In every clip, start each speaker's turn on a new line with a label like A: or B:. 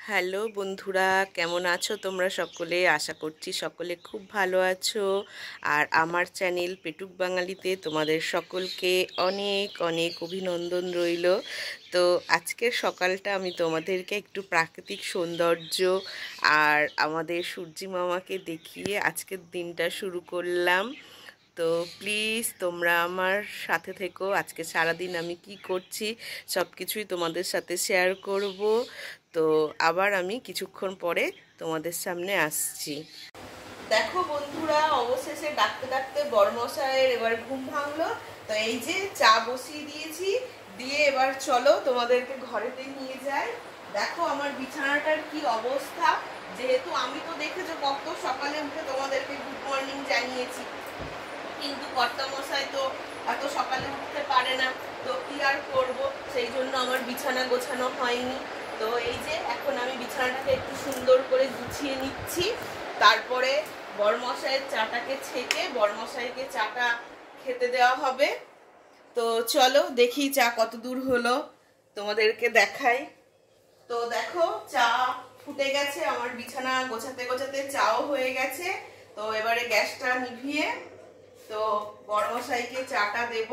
A: Hello বন্ধুরা, কেমন আছো তোমরা সকলে? আশা করছি সকলে খুব ভালো আছো। আর আমার চ্যানেল পেটুক বাঙালিতে তোমাদের সকলকে অনেক অনেক অভিনন্দন রইল। তো আজকের সকালটা আমি তোমাদেরকে একটু প্রাকৃতিক সৌন্দর্য আর আমাদের সূর্যি মামাকে দেখিয়ে আজকের দিনটা শুরু করলাম। তো প্লিজ তোমরা আমার সাথে থেকো। আজকে সারাদিন আমি কি করছি সব কিছুই তোমাদের সাথে শেয়ার করব। তো আবার আমি কিছুক্ষণ পরে তোমাদের সামনে আসছি। দেখো বন্ধুরা, অবশেষে ডাকতে ডাকতে বড়মশাইয়ের এবার ঘুম ভাঙলো। তো এই যে চা বসিয়ে দিয়েছি, দিয়ে এবার চলো তোমাদেরকে ঘরেতে নিয়ে যাই। দেখো আমার বিছানাটার কি অবস্থা। যেহেতু আমি তো দেখেছ কত সকালে উঠে তোমাদেরকে গুড মর্নিং জানিয়েছি। কিন্তু কর্তামশাই তো এত সকালে উঠতে পারে না। তো কি আর করব? সেই জন্য আমার বিছানা গোছানো হয়নি। তো এই যে এখন আমি বিছানাটাকে একটু সুন্দর করে গুছিয়ে নিচ্ছি। তারপরে বড়মশাইয়ের চাটাকে ছেঁকে বড়মশাইকে চাটা খেতে দেওয়া হবে। তো চলো দেখি চা কত দূর হলো, তোমাদেরকে দেখাই। তো দেখো, চা ফুটে গেছে, আমার বিছানা গোছাতে গোছাতে চাও হয়ে গেছে। তো এবারে গ্যাসটা নিভিয়ে তো বড়মশাইকে চাটা দেব।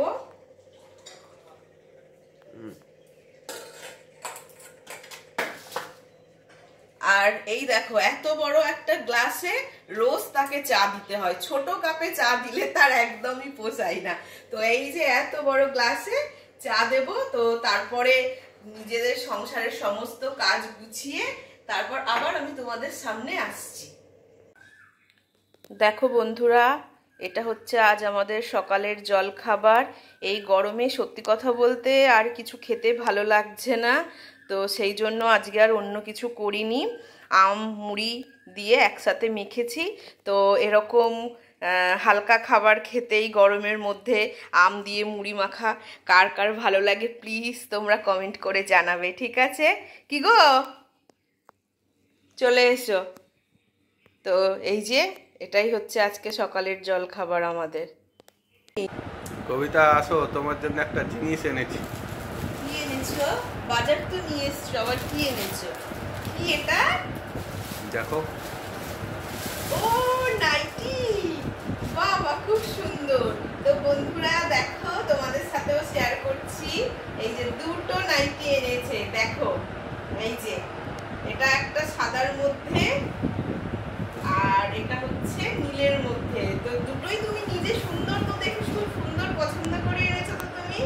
A: আর এই দেখো, এত বড় একটা গ্লাসে রোজ তাকে চা দিতে হয়। ছোট কাপে চা দিলে তার একদমই পোষায় না। তো এই যে এত বড় গ্লাসে চা দেব, তো তারপরে নিজেদের সংসারের সমস্ত কাজ গুছিয়ে তারপর আবার আমি তোমাদের সামনে আসছি। দেখো বন্ধুরা, এটা হচ্ছে আজ আমাদের সকালের জল খাবার এই গরমে সত্যি কথা বলতে আর কিছু খেতে ভালো লাগছে না। তো সেই জন্য আজকে আর অন্য কিছু করিনি। আম মুড়ি দিয়ে একসাথে মেখেছি। তো এরকম হালকা খাবার খেতেই গরমের মধ্যে আম দিয়ে মুড়ি মাখা কার কার ভালো লাগে প্লিজ তোমরা কমেন্ট করে জানাবে ঠিক আছে? কি গো? চলে এসো। তো এই যে এটাই হচ্ছে আজকে সকালের জল খাবার আমাদের।
B: কবিতা আসো তোমার জন্য একটা জিনিস এনেছি।
A: কি এনেছো? বাজার তো নিয়ে এসছো আবার কি এনেছো? কি এটা?
B: দেখো।
A: ও নাইটি! বাবা খুব সুন্দর। তো বন্ধুরা দেখো তোমাদের সাথেও শেয়ার করছি। এই যে দুটো নাইটি এনেছে দেখো। এই যে এটা একটা সাদার মধ্যে আর এটা হচ্ছে নীলের মধ্যে তো দুটোই তুমি নিজে সুন্দর তো দেখে খুব সুন্দর পছন্দ করে এনেছো তো তুমি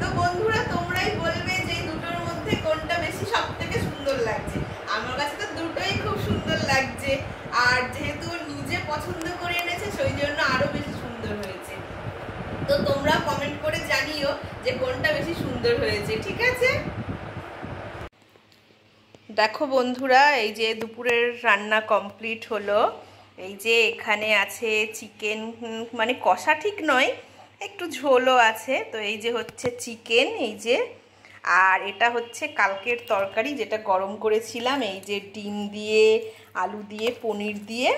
A: তো বন্ধুরা তোমরাই বলবে যে দুটোর মধ্যে কোনটা বেশি সব থেকে সুন্দর লাগছে আমার কাছে তো দুটোই খুব সুন্দর লাগছে আর যেহেতু নিজে পছন্দ করে এনেছে সেই জন্য আরও বেশি সুন্দর হয়েছে তো তোমরা কমেন্ট করে জানিও যে কোনটা বেশি সুন্দর হয়েছে, ঠিক আছে? দেখো বন্ধুরা, এই যে দুপুরের রান্না কমপ্লিট হলো। এই যে এখানে আছে চিকেন মানে কষা ঠিক নয়, একটু ঝোলও আছে। তো এই যে হচ্ছে চিকেন এই যে। আর এটা হচ্ছে কালকের তরকারি যেটা গরম করেছিলাম, এই যে ডিম দিয়ে, আলু দিয়ে, পনির দিয়ে।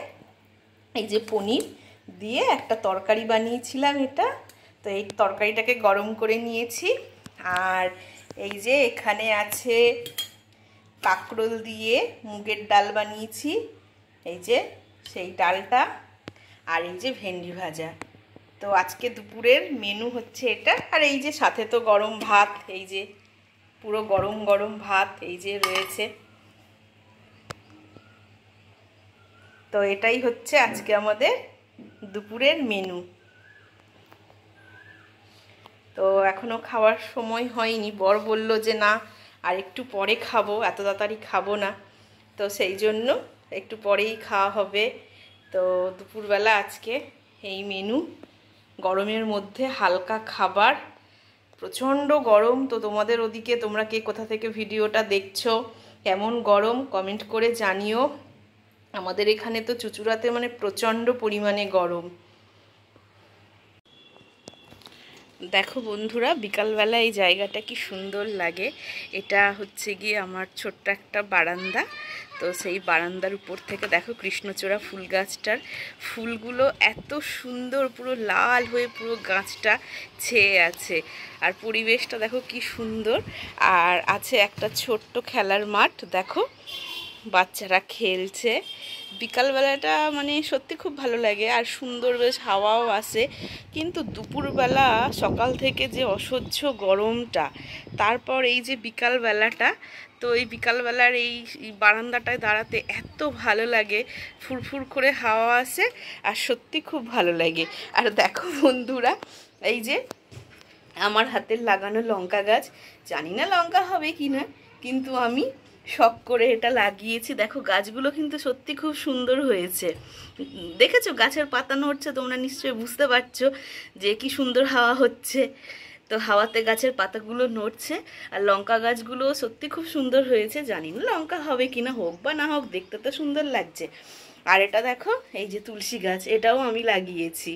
A: এই যে পনির দিয়ে একটা তরকারি বানিয়েছিলাম এটা। তো এই তরকারিটাকে গরম করে নিয়েছি। আর এই যে এখানে আছে কাঁকরোল দিয়ে মুগের ডাল বানিয়েছি। এই যে সেই ডালটা আর এই যে ভেন্ডি ভাজা। তো আজকে দুপুরের মেনু হচ্ছে এটা। আর এই যে সাথে তো গরম ভাত, এই যে পুরো গরম গরম ভাত এই যে রয়েছে। তো এটাই হচ্ছে আজকে আমাদের দুপুরের মেনু তো এখনও খাওয়ার সময় হয়নি। বর বলল যে, না, আর একটু পরে খাব, এত তাড়াতাড়ি খাব না। তো সেই জন্য একটু পরেই খাওয়া হবে। তো দুপুরবেলা আজকে এই মেনু। গরমের মধ্যে হালকা খাবার। প্রচণ্ড গরম। তো তোমাদের ওদিকে তোমরা কে কোথা থেকে ভিডিওটা দেখছ? কেমন গরম? কমেন্ট করে জানিও। আমাদের এখানে তো চুচুড়াতে মানে প্রচণ্ড পরিমাণে গরম। দেখো বন্ধুরা, বিকালবেলা এই জায়গাটা কি সুন্দর লাগে। এটা হচ্ছে গিয়ে আমার ছোট্ট একটা বারান্দা। তো সেই বারান্দার উপর থেকে দেখো কৃষ্ণচূড়া ফুল গাছটার ফুলগুলো এত সুন্দর, পুরো লাল হয়ে পুরো গাছটা ছেয়ে আছে। আর পরিবেশটা দেখো কি সুন্দর। আর আছে একটা ছোট্ট খেলার মাঠ, দেখো। বাচ্চারা খেলছে। বিকালবেলাটা মানে সত্যি খুব ভালো লাগে, আর সুন্দর বেশ হাওয়াও আসে। কিন্তু দুপুরবেলা সকাল থেকে যে অসহ্য গরমটা, তারপর এই যে বিকালবেলাটা, তো এই বিকালবেলার এই বারান্দাটায় দাঁড়াতে এত ভালো লাগে, ফুরফুর করে হাওয়া আসে, আর সত্যি খুব ভালো লাগে। আর দেখো বন্ধুরা, এই যে আমার হাতের লাগানো লঙ্কা গাছ, জানি না লঙ্কা হবে কি না, কিন্তু আমি শখ করে এটা লাগিয়েছি। দেখো, গাছগুলো কিন্তু সত্যি খুব সুন্দর হয়েছে। দেখেছ? গাছের পাতা নড়ছে, তোমরা নিশ্চয়ই বুঝতে পারছ যে কি সুন্দর হাওয়া হচ্ছে। তো হাওয়াতে গাছের পাতাগুলো নড়ছে, আর লঙ্কা গাছগুলো সত্যি খুব সুন্দর হয়েছে। জানি না লঙ্কা হবে কি না হোক বা না হোক, দেখতে তো সুন্দর লাগছে। আর এটা দেখো, এই যে তুলসী গাছ, এটাও আমি লাগিয়েছি।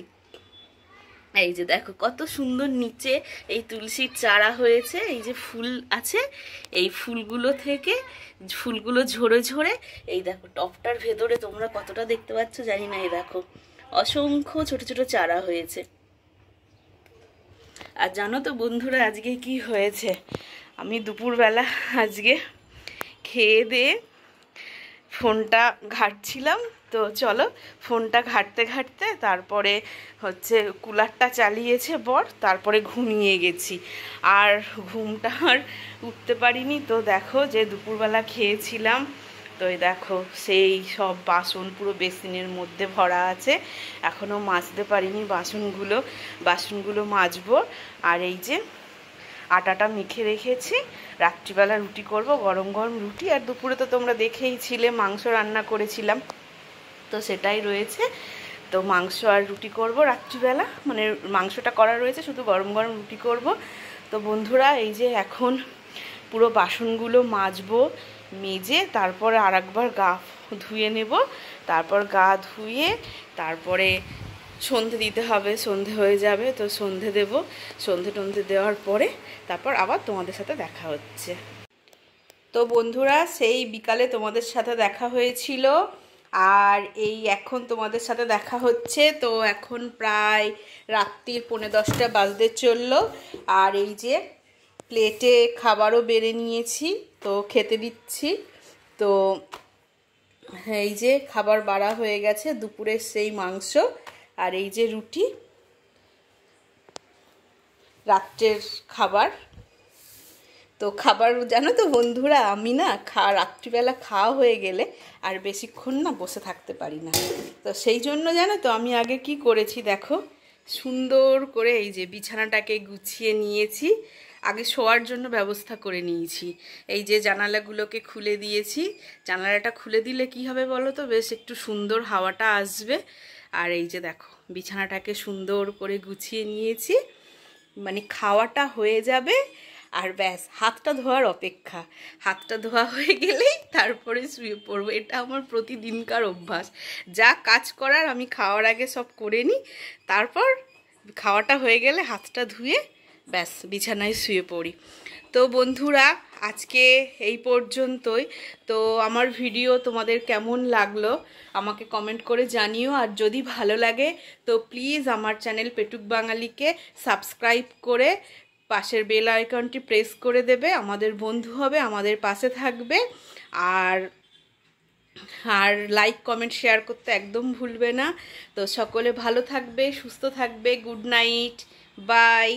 A: এই যে দেখো, কত সুন্দর নিচে এই তুলসীর চারা হয়েছে, এই যে ফুল আছে, এই ফুলগুলো থেকে ফুলগুলো ঝরে ঝরে, এই দেখো, টপটার ভেতরে তোমরা কতটা দেখতে পাচ্ছ জানি না, এই দেখো, অসংখ্য ছোট ছোট চারা হয়েছে। আর জানো তো বন্ধুরা আজকে কি হয়েছে? আমি দুপুরবেলা আজকে খেয়ে দিয়ে ফোনটা ঘাটছিলাম তো চলো, ফোনটা ঘাটতে ঘাটতে তারপরে হচ্ছে কুলারটা চালিয়েছে বর, তারপরে ঘুমিয়ে গেছি। আর ঘুমটা আর উঠতে পারিনি তো দেখো যে দুপুরবেলা খেয়েছিলাম। তো এই দেখো, সেই সব বাসন পুরো বেসিনের মধ্যে ভরা আছে। এখনও মাজতে পারিনি বাসনগুলো। বাসনগুলো মাজবো। আর এই যে আটাটা মেখে রেখেছি। রাত্রিবেলা রুটি করব, গরম গরম রুটি। আর দুপুরে তো তোমরা দেখেই ছিলে, মাংস রান্না করেছিলাম। তো সেটাই রয়েছে। তো মাংস আর রুটি করব রাত্রিবেলা। মানে মাংসটা করা রয়েছে, শুধু গরম গরম রুটি করব। তো বন্ধুরা, এই যে এখন পুরো বাসনগুলো মাজবো, মেজে, তারপরে আর একবার গা ধুয়ে নেব। তারপর গা ধুয়ে, তারপরে সন্ধে দিতে হবে, সন্ধে হয়ে যাবে, তো সন্ধে দেব। সন্ধে টন্ধে দেওয়ার পরে তারপর আবার তোমাদের সাথে দেখা হচ্ছে। তো বন্ধুরা, সেই বিকালে তোমাদের সাথে দেখা হয়েছিল। আর এই এখন তোমাদের সাথে দেখা হচ্ছে। তো এখন প্রায় রাত্রির পৌনে দশটা বাজতে চলল। আর এই যে প্লেটে খাবারও বেড়ে নিয়েছি, তো খেতে দিচ্ছি। তো এই যে খাবার বাড়া হয়ে গেছে, দুপুরের সেই মাংস আর এই যে রুটি। রাত্রের খাবার। তো খাবার জানো তো বন্ধুরা, আমি না খা, রাত্রিবেলা খাওয়া হয়ে গেলে আর বেশিক্ষণ না বসে থাকতে পারি না। তো সেই জন্য জানো তো আমি আগে কি করেছি দেখো, সুন্দর করে এই যে বিছানাটাকে গুছিয়ে নিয়েছি, আগে শোয়ার জন্য ব্যবস্থা করে নিয়েছি। এই যে জানালাগুলোকে খুলে দিয়েছি, জানালাটা খুলে দিলে কি হবে বলো তো? বেশ একটু সুন্দর হাওয়াটা আসবে। আর এই যে দেখো, বিছানাটাকে সুন্দর করে গুছিয়ে নিয়েছি মানে খাওয়াটা হয়ে যাবে। আর ব্যাস, হাতটা ধোয়ার অপেক্ষা। হাতটা ধোয়া হয়ে গেলেই তারপরে শুয়ে পড়ব। এটা আমার প্রতিদিনকার অভ্যাস। যা কাজ করার আমি খাওয়ার আগে সব করে নিই, তারপর খাওয়াটা হয়ে গেলে হাতটা ধুয়ে ব্যাস, বিছানায় শুয়ে পড়ি। তো বন্ধুরা, আজকে এই পর্যন্তই। তো আমার ভিডিও তোমাদের কেমন লাগল আমাকে কমেন্ট করে জানিও। আর যদি ভালো লাগে, তো প্লিজ আমার চ্যানেল পেটুক বাঙালিকে সাবস্ক্রাইব করে পাশের বেল আইকনটি প্রেস করে দেবে, আমাদের বন্ধু হবে, আমাদের পাশে থাকবে। আর আর লাইক কমেন্ট শেয়ার করতে একদম ভুলবে না। তো সকলে ভালো থাকবে, সুস্থ থাকবে গুড নাইট বাই